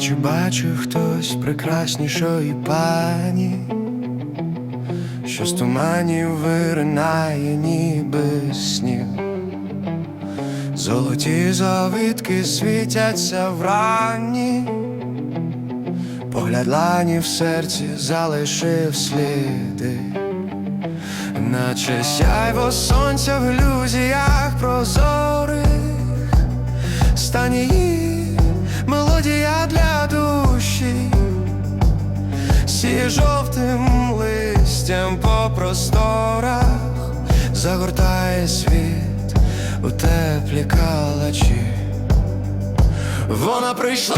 чи бачив хтось прекраснішої пані, що з туманів виринає ніби сніг. Золоті завитки світяться вранні, погляд лані в серці залишив сліди, наче сяйво сонця в ілюзіях прозорих, стане сіє жовтим листям по просторах, загортає світ у теплі калачі. Вона прийшла,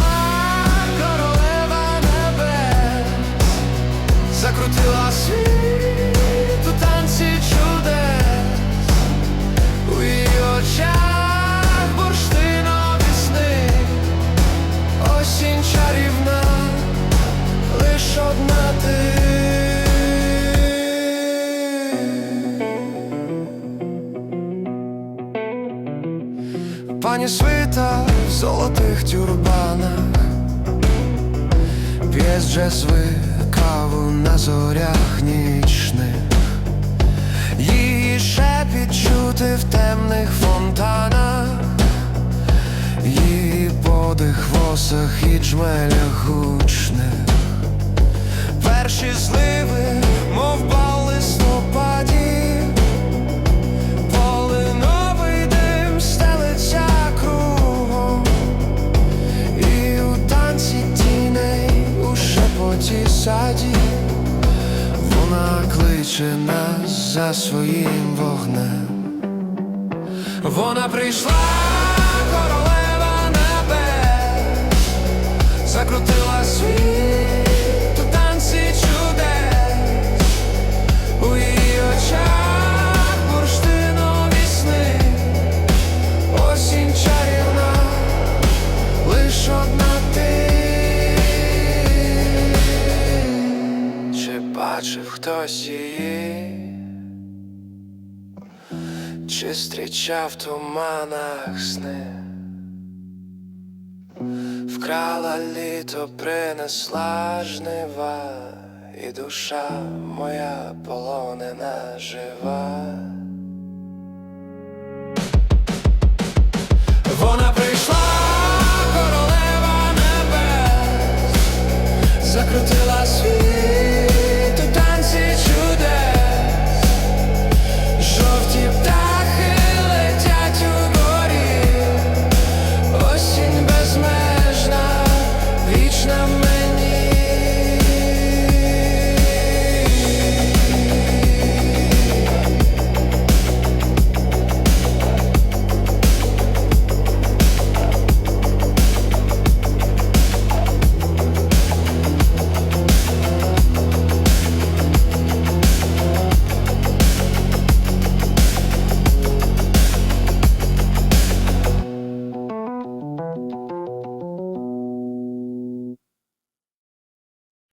королева небес, закрутила світ Пані свита в золотих тюрбанах, п'є джезви каву на зорях нічних, її шепіт чути в темних фонтанах, її подих в осах і джмелях гучних, перші зливи, шепоті саді. Вона кличе нас за своїм вогнем. Вона прийшла, королева небес Закрутила світ бачив хтось її? Чи зустрічав в туманах сни? Вкрала літо, принесла жнива, і душа моя полонена жива.